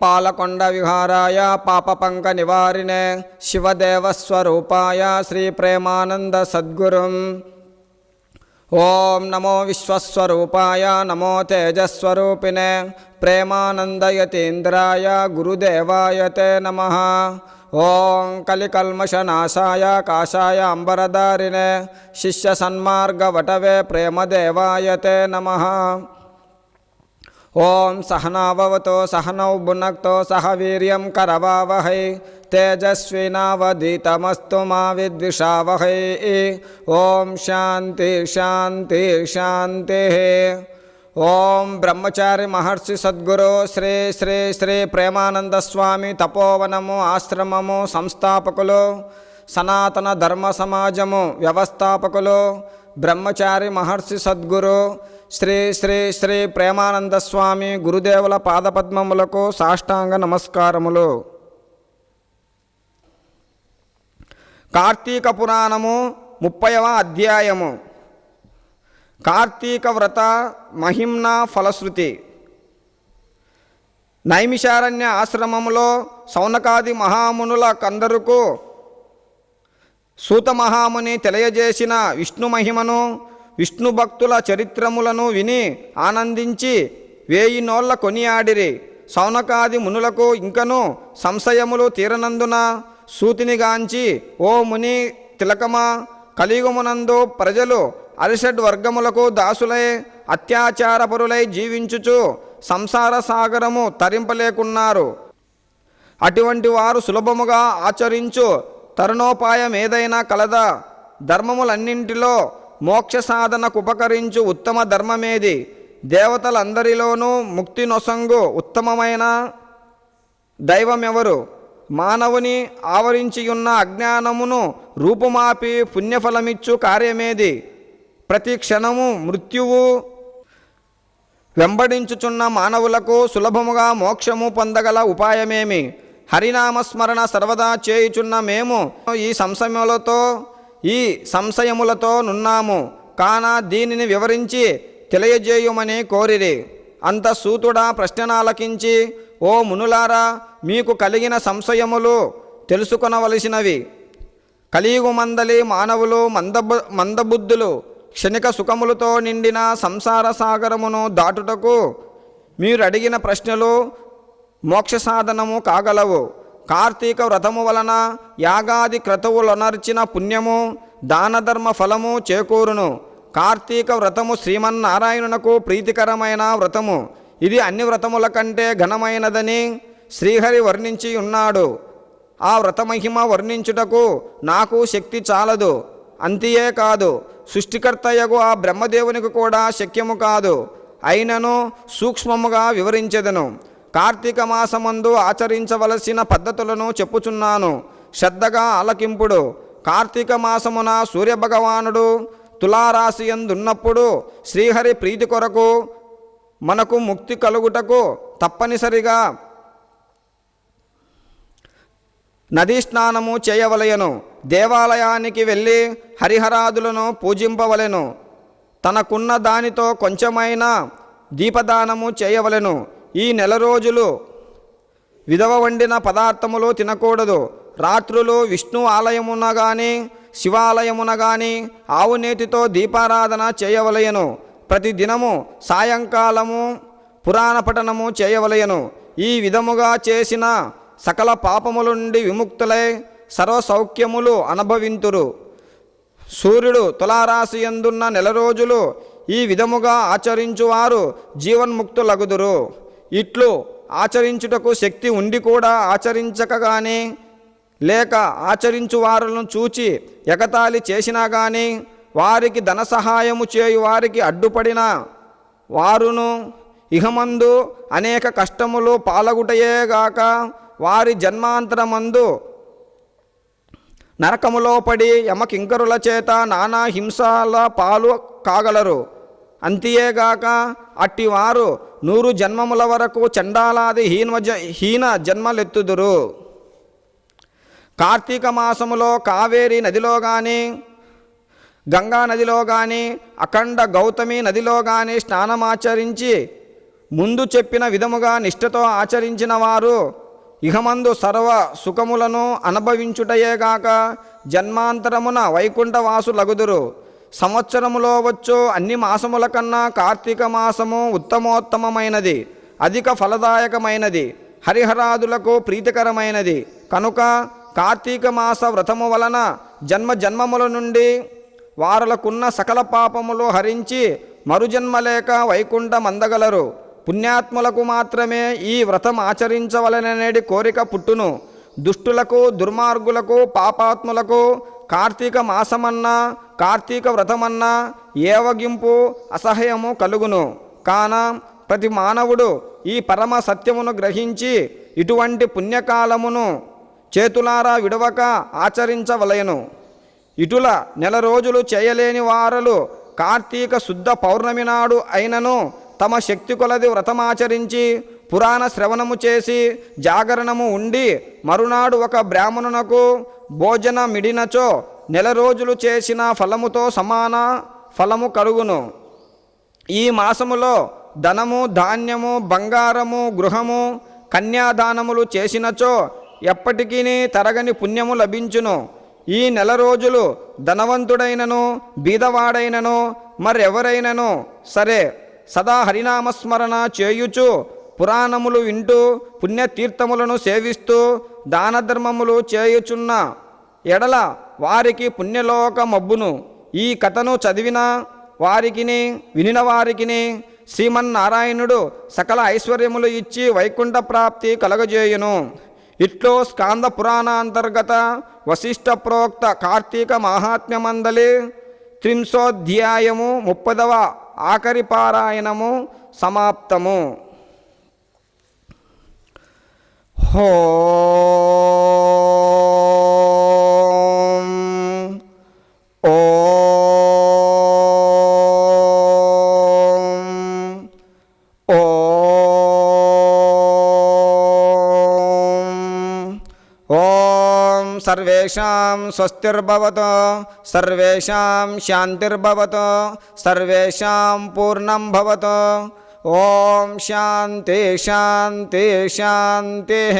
पालकोण्डविहाराय पापपङ्कनिवारिणे शिवदेवस्वरूपाय श्रीप्रेमानन्दसद्गुरुम् ఓం నమో విశ్వస్వరూపాయ నమో తేజస్వరూపిణే ప్రేమానందయతీంద్రాయ గురుదేవాయ తే నమ. ఓం కలికల్మషనాశాయ కాషాయ అంబరదారిణే శిష్యసన్మార్గవటవే ప్రేమదేవాయ తే నమ. ఓం సహనావవతో సహనౌ భునక్తో సహ వీర్యం కరవావహై తేజస్వినావధీతమస్తు మా విద్విషావహై. ఓం శాంతి శాంతి శాంతి. ఓం బ్రహ్మచారి మహర్షి సద్గురు శ్రీ శ్రీ శ్రీ ప్రేమానంద స్వామి తపోవనము ఆశ్రమము సంస్థాపకులు సనాతన ధర్మ సమాజము వ్యవస్థాపకులు బ్రహ్మచారి మహర్షి సద్గురు శ్రీ శ్రీ శ్రీ ప్రేమానంద స్వామి గురుదేవుల పాదపద్మములకు సాష్టాంగ నమస్కారములు. కార్తీక పురాణము ముప్పైవ అధ్యాయము. కార్తీక వ్రత మహిమ్నా ఫలశ్రుతి. నైమిషారణ్య ఆశ్రమములో సౌనకాది మహామునుల కందరుకు సూత మహాముని తెలియజేసిన విష్ణు మహిమను విష్ణు భక్తుల చరిత్రములను విని ఆనందించి వేయి నోళ్ళ కొనియాడిరి. సౌనకాది మునులకు ఇంకను సంశయములు తీరనందున సూతినిగాంచి ఓ ముని తిలకమా కలియుగమునందు ప్రజలు అరిషడ్ వర్గములకు దాసులై అత్యాచారపరులై జీవించుచు సంసార సాగరము తరింపలేకున్నారు. అటువంటి వారు సులభముగా ఆచరించు తరుణోపాయం ఏదైనా కలదా. ధర్మములన్నింటిలో మోక్ష సాధనకు ఉపకరించు ఉత్తమ ధర్మమేది? దేవతలందరిలోనూ ముక్తి నొసంగు ఉత్తమమైన దైవమెవరు? మానవుని ఆవరించియున్న అజ్ఞానమును రూపుమాపి పుణ్యఫలమిచ్చు కార్యమేది? ప్రతి క్షణము మృత్యువు వెంబడించుచున్న మానవులకు సులభముగా మోక్షము పొందగల ఉపాయమేమి? హరినామస్మరణ సర్వదా చేయుచున్న మేము ఈ సంశయములతో ఈ సంశయములతో నున్నాము. కాన దీనిని వివరించి తెలియజేయుమని కోరిరి. అంత సూతుడా ప్రశ్ననాలకించి ఓ మునులారా మీకు కలిగిన సంశయములు తెలుసుకొనవలసినవి. కలియుగు మందలి మానవులు మందబు మందబుద్ధులు క్షణిక సుఖములతో నిండిన సంసార సాగరమును దాటుటకు మీరు అడిగిన ప్రశ్నలు మోక్ష సాధనము కాగలవు. కార్తీక వ్రతము వలన యాగాది క్రతువులనర్చిన పుణ్యము దానధర్మ ఫలము చేకూరును. కార్తీక వ్రతము శ్రీమన్నారాయణునకు ప్రీతికరమైన వ్రతము. ఇది అన్ని వ్రతముల కంటే ఘనమైనదని శ్రీహరి వర్ణించి ఉన్నాడు. ఆ వ్రతమహిమ వర్ణించుటకు నాకు శక్తి చాలదు. అంతియే కాదు. సృష్టికర్తయ్యకు ఆ బ్రహ్మదేవునికి కూడా శక్యము కాదు. అయినను సూక్ష్మముగా వివరించెదను. కార్తీక మాసమందు ఆచరించవలసిన పద్ధతులను చెప్పుచున్నాను. శ్రద్ధగా ఆలకింపుడు. కార్తీక మాసమున సూర్యభగవానుడు తులారాశి ఎందున్నప్పుడు శ్రీహరి ప్రీతి కొరకు మనకు ముక్తి కలుగుటకు తప్పనిసరిగా నదీ స్నానము చేయవలయను దేవాలయానికి వెళ్ళి హరిహరాదులను పూజింపవలెను. తనకున్న దానితో కొంచెమైనా దీపదానము చేయవలెను. ఈ నెల రోజులు విధవ వండిన పదార్థములు తినకూడదు. రాత్రులు విష్ణు ఆలయమున కానీ శివాలయమున కానీ ఆవు నేతితో దీపారాధన చేయవలయను ప్రతి దినము సాయంకాలము పురాణ పఠనము చేయవలయను ఈ విధముగా చేసిన సకల పాపముల నుండి విముక్తులై సర్వసౌఖ్యములు అనుభవింతురు. సూర్యుడు తులారాశి ఎందున్న నెల రోజులు ఈ విధముగా ఆచరించువారు జీవన్ముక్తులగుదురు. ఇట్లు ఆచరించుటకు శక్తి ఉండి కూడా ఆచరించకగానే లేక ఆచరించు వారులను చూచి ఎగతాళి చేసినా కానీ వారికి ధన సహాయము చేయు వారికి అడ్డుపడిన వారును ఇహమందు అనేక కష్టములు పాలగుటయేగాక వారి జన్మాంతరమందు నరకములో పడి యమకింకరుల చేత నానా హింసాల పాలు కాగలరు. అంతియేగాక అట్టివారు నూరు జన్మముల వరకు చండాలాది హీన జ హీన జన్మలెత్తుదురు. కార్తీక మాసములో కావేరి నదిలో కానీ గంగా నదిలో కానీ అఖండ గౌతమి నదిలో కానీ స్నానమాచరించి ముందు చెప్పిన విధముగా నిష్ఠతో ఆచరించిన వారు ఇహమందు సర్వ సుఖములను అనుభవించుటయేగాక జన్మాంతరమున వైకుంఠవాసులగుదురు. సంవత్సరములో వచ్చు అన్ని మాసముల కన్నా కార్తీక మాసము ఉత్తమోత్తమమైనది అధిక ఫలదాయకమైనది హరిహరాదులకు ప్రీతికరమైనది. కనుక కార్తీక మాస వ్రతము వలన జన్మ జన్మముల నుండి వారలకున్న సకల పాపములు హరించి మరుజన్మ లేక వైకుంఠం అందగలరు పుణ్యాత్ములకు మాత్రమే ఈ వ్రతం ఆచరించవలననేది కోరిక పుట్టును. దుష్టులకు దుర్మార్గులకు పాపాత్ములకు కార్తీక మాసమన్నా కార్తీక వ్రతమన్నా ఏవగింపు అసహ్యము కలుగును. కాన ప్రతి మానవుడు ఈ పరమ సత్యమును గ్రహించి ఇటువంటి పుణ్యకాలమును చేతులారా విడవక ఆచరించవలయను ఇటుల నెల రోజులు చేయలేని వారలు కార్తీక శుద్ధ పౌర్ణమి నాడు అయినను తమ శక్తి కొలది వ్రతమాచరించి పురాణ శ్రవణము చేసి జాగరణము ఉండి మరునాడు ఒక బ్రాహ్మణునకు భోజన మిడినచో నెల రోజులు చేసిన ఫలముతో సమాన ఫలము కలుగును ఈ మాసములో ధనము ధాన్యము బంగారము గృహము కన్యాదానములు చేసినచో ఎప్పటికీ తరగని పుణ్యము లభించును. ఈ నెల రోజులు ధనవంతుడైనను బీదవాడైనను మరెవరైనను సరే సదా హరినామస్మరణ చేయుచు పురాణములు వింటూ పుణ్యతీర్థములను సేవిస్తూ దానధర్మములు చేయుచున్న ఎడల వారికి పుణ్యలోక మబ్బును ఈ కథను చదివిన వారికిని వినిన వారికిని శ్రీమన్నారాయణుడు సకల ఐశ్వర్యములు ఇచ్చి వైకుంఠ ప్రాప్తి కలగజేయును. ఇట్లో స్కాంద పురాణాంతర్గత వశిష్ట ప్రోక్త కార్తీక మహాత్మ్యమందలి త్రింశోధ్యాయము ముప్పదవ ఆఖరి పారాయణము సమాప్తము. హో सर्वेषां स्वस्तिर्भवतु सर्वेषां शान्तिर्भवतु सर्वेषां पूर्णं भवतु। ॐ शान्ति शान्ति शान्तिः।